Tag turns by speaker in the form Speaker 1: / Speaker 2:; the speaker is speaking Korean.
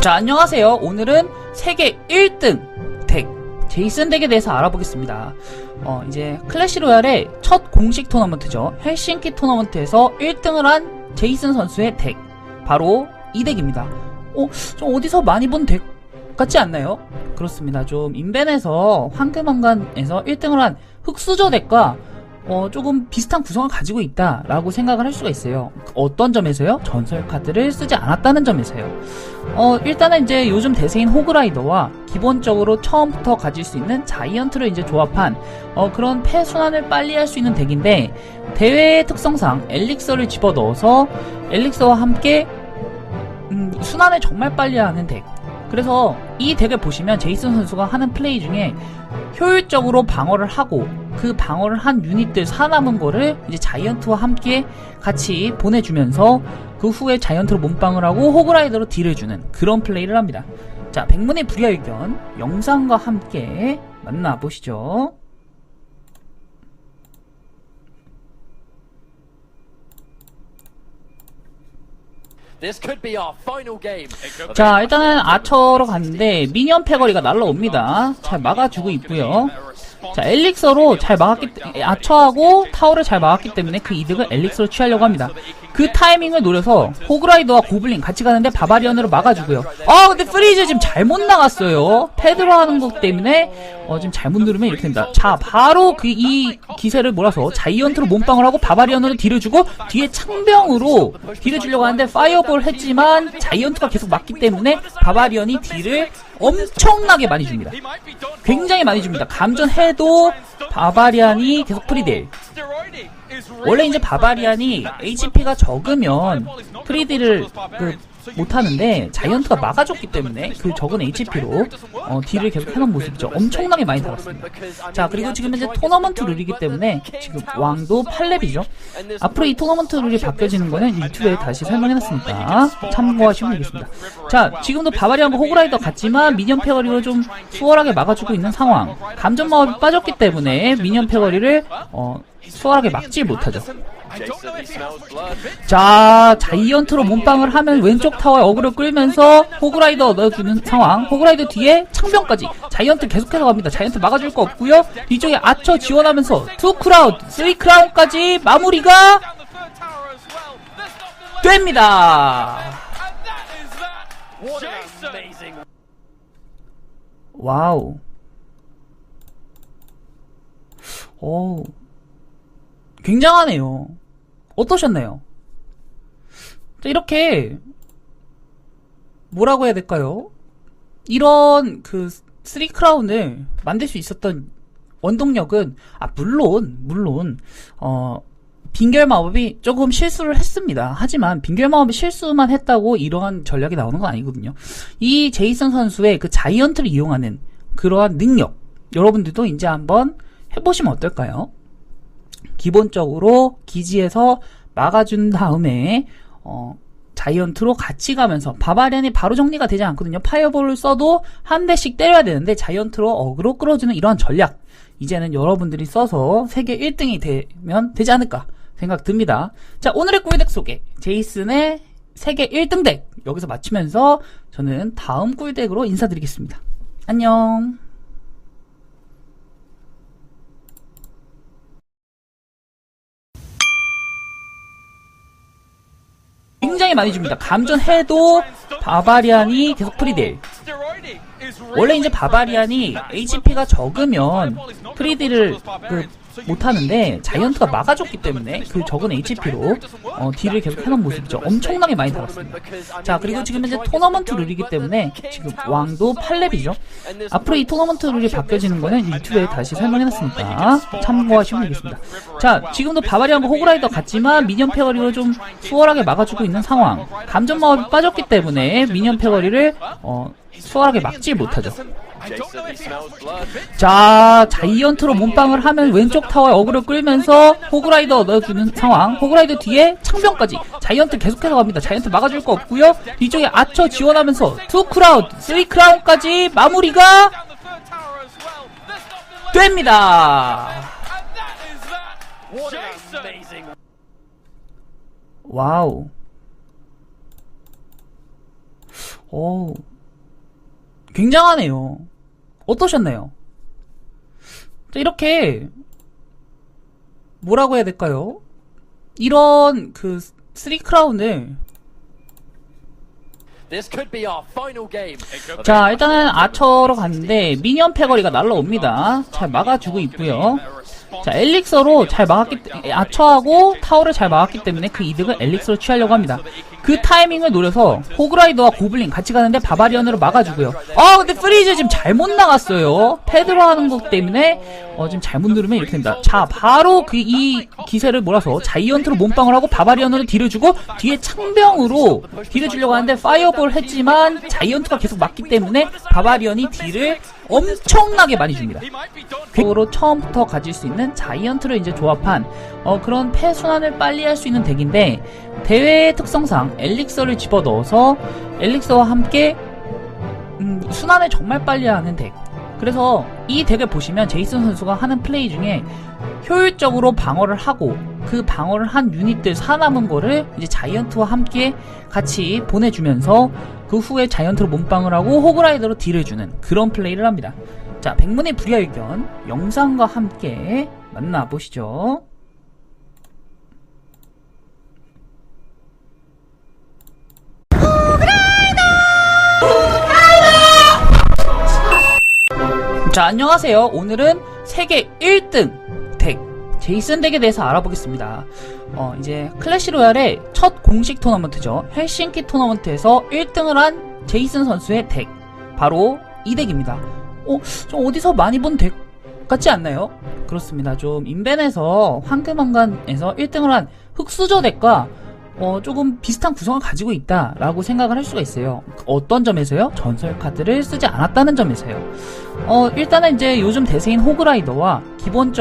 Speaker 1: 자, 안녕하세요. 오늘은 세계 1등 덱, 제이슨 덱에 대해서 알아보겠습니다. 어, 이제 클래시 로얄의 첫 공식 토너먼트죠. 헬싱키 토너먼트에서 1등을 한 제이슨 선수의 덱. 바로 이 덱입니다. 어, 좀 어디서 많이 본 덱 같지 않나요? 그렇습니다. 좀 인벤에서 황금왕관에서 1등을 한 흑수저 덱과 어, 조금 비슷한 구성을 가지고 있다라고 생각을 할 수가 있어요. 어떤 점에서요? 전설 카드를 쓰지 않았다는 점에서요. 어, 일단은 이제 요즘 대세인 호그라이더와 기본적으로 처음부터 가질 수 있는 자이언트를 이제 조합한 어, 그런 패순환을 빨리 할 수 있는 덱인데 대회의 특성상 엘릭서를 집어 넣어서 엘릭서와 함께 음, 순환을 정말 빨리 하는 덱. 그래서 이 덱을 보시면 제이슨 선수가 하는 플레이 중에 효율적으로 방어를 하고 그 방어를 한 유닛들 살아남은 거를 이제 자이언트와 함께 같이 보내주면서 그 후에 자이언트로 몸빵을 하고 호그라이더로 딜을 주는 그런 플레이를 합니다. 자, 백문의 불여의견 영상과 함께 만나보시죠. 자, 일단은 아처로 갔는데 미니언 패거리가 날라옵니다. 잘 막아주고 있고요. 자, 엘릭서로 잘 막았기 때, 아처하고 타워를 잘 막았기 때문에 그 이득을 엘릭서로 취하려고 합니다. 그 타이밍을 노려서 호그라이더와 고블린 같이 가는데 바바리언으로 막아주고요. 아, 근데 프리즈 지금 잘못 나갔어요. 패드로 하는 것 때문에 어, 지금 잘못 누르면 이렇게 됩니다. 자, 바로 그 이 기세를 몰아서 자이언트로 몸빵을 하고 바바리언으로 딜을 주고 뒤에 창병으로 딜을 주려고 하는데 파이어볼 했지만 자이언트가 계속 막기 때문에 바바리언이 딜을 엄청나게 많이 줍니다. 굉장히 많이 줍니다. 감전해도 바바리안이 계속 프리딜. 원래 이제 바바리안이 HP가 적으면 프리딜을 그 못하는데 자이언트가 막아줬기 때문에 그 적은 HP로 어, 딜을 계속 해놓은 모습이죠. 엄청나게 많이 달았습니다. 자 그리고 지금 현재 토너먼트 룰이기 때문에 지금 왕도 8렙이죠. 앞으로 이 토너먼트 룰이 바뀌어지는 거는 유튜브에 다시 설명해놨으니까 참고하시면 되겠습니다. 자 지금도 바바리안과 호그라이더 같지만 미니언 패거리로 좀 수월하게 막아주고 있는 상황. 감전 마법이 빠졌기 때문에 미니언 패거리를 어, 수월하게 막지 못하죠. 자, 자이언트로 몸빵을 하면 왼쪽 타워에 어그를 끌면서 호그라이더 넣어주는 상황. 호그라이더 뒤에 창병까지. 자이언트 계속해서 갑니다. 자이언트 막아줄 거 없고요. 뒤쪽에 아처 지원하면서 투 크라운, 쓰리 크라운까지 마무리가 됩니다. 와우. 오. 굉장하네요. 어떠셨나요? 자, 이렇게, 뭐라고 해야 될까요? 이런 그, 쓰리 크라운을 만들 수 있었던 원동력은, 아, 물론, 물론, 어, 빙결 마법이 조금 실수를 했습니다. 하지만 빙결 마법이 실수만 했다고 이러한 전략이 나오는 건 아니거든요. 이 제이슨 선수의 그 자이언트를 이용하는 그러한 능력, 여러분들도 이제 한번 해보시면 어떨까요? 기본적으로 기지에서 막아준 다음에 어, 자이언트로 같이 가면서 바바리안이 바로 정리가 되지 않거든요. 파이어볼을 써도 한 대씩 때려야 되는데 자이언트로 어그로 끌어주는 이러한 전략 이제는 여러분들이 써서 세계 1등이 되면 되지 않을까 생각 듭니다. 자 오늘의 꿀덱 소개 제이슨의 세계 1등 덱 여기서 마치면서 저는 다음 꿀덱으로 인사드리겠습니다. 안녕. 굉장히 많이 줍니다. 감전해도 바바리안이 계속 프리딜. 원래 이제 바바리안이 HP가 적으면 프리딜을 그 못하는데 자이언트가 막아줬기 때문에 그 적은 HP로 어, 딜을 계속 해놓은 모습이죠. 엄청나게 많이 달았습니다. 자 그리고 지금 현재 토너먼트 룰이기 때문에 지금 왕도 8렙이죠. 앞으로 이 토너먼트 룰이 바뀌어지는 거는 유튜브에 다시 설명해놨으니까 참고하시면 되겠습니다. 자 지금도 바바리안과 호그라이더 같지만 미니언 패거리로 좀 수월하게 막아주고 있는 상황. 감전 마법이 빠졌기 때문에 미니언 패거리를 어, 수월하게 막지 못하죠. 자, 자이언트로 몸빵을 하면 왼쪽 타워에 어그를 끌면서 호그라이더 넣어주는 상황. 호그라이더 뒤에 창병까지. 자이언트 계속해서 갑니다. 자이언트 막아줄 거 없고요. 뒤쪽에 아처 지원하면서 투 크라운, 쓰리 크라운까지 마무리가 됩니다. 와우. 오. 굉장하네요. 어떠셨나요? 자, 이렇게 뭐라고 해야 될까요? 이런 그 쓰리 크라운을
Speaker 2: This could be our final game.
Speaker 1: 자 일단은 아처로 갔는데 미니언 패거리가 날라옵니다. 잘 막아주고 있고요. 자 엘릭서로 잘 막았기 때- 아처하고 타워를 잘 막았기 때문에 그 이득을 엘릭서로 취하려고 합니다. 그 타이밍을 노려서 호그라이더와 고블린 같이 가는데 바바리언으로 막아주고요. 아 근데 프리즈 지금 잘못 나갔어요. 패드로 하는 것 때문에 어, 지금 잘못 누르면 이렇게 됩니다. 자 바로 그 이 기세를 몰아서 자이언트로 몸빵을 하고 바바리언으로 딜을 주고 뒤에 창병으로 딜을 주려고 하는데 파이어볼 했지만 자이언트가 계속 막기 때문에 바바리언이 딜을 엄청나게 많이 줍니다. 그로 처음부터 가질 수 있는 자이언트를 이제 조합한 어, 그런 패순환을 빨리 할 수 있는 덱인데 대회의 특성상 엘릭서를 집어넣어서 엘릭서와 함께 음, 순환을 정말 빨리 하는 덱. 그래서 이 덱을 보시면 제이슨 선수가 하는 플레이 중에 효율적으로 방어를 하고 그 방어를 한 유닛들 살아남은 거를 이제 자이언트와 함께 같이 보내주면서 그 후에 자이언트로 몸빵을 하고 호그라이더로 딜을 주는 그런 플레이를 합니다. 자, 백문의 불여의견 영상과 함께 만나보시죠. 자, 안녕하세요. 오늘은 세계 1등 덱, 제이슨 덱에 대해서 알아보겠습니다. 어, 이제 클래시 로얄의 첫 공식 토너먼트죠. 헬싱키 토너먼트에서 1등을 한 제이슨 선수의 덱. 바로 이 덱입니다. 어, 좀 어디서 많이 본 덱 같지 않나요? 그렇습니다. 좀 인벤에서 황금왕관에서 1등을 한 흑수저 덱과 어, 조금 비슷한 구성을 가지고 있다라고 생각을 할 수가 있어요. 어떤 점에서요? 전설 카드를 쓰지 않았다는 점에서요. 어, 일단은 이제 요즘 대세인 호그라이더와 기본적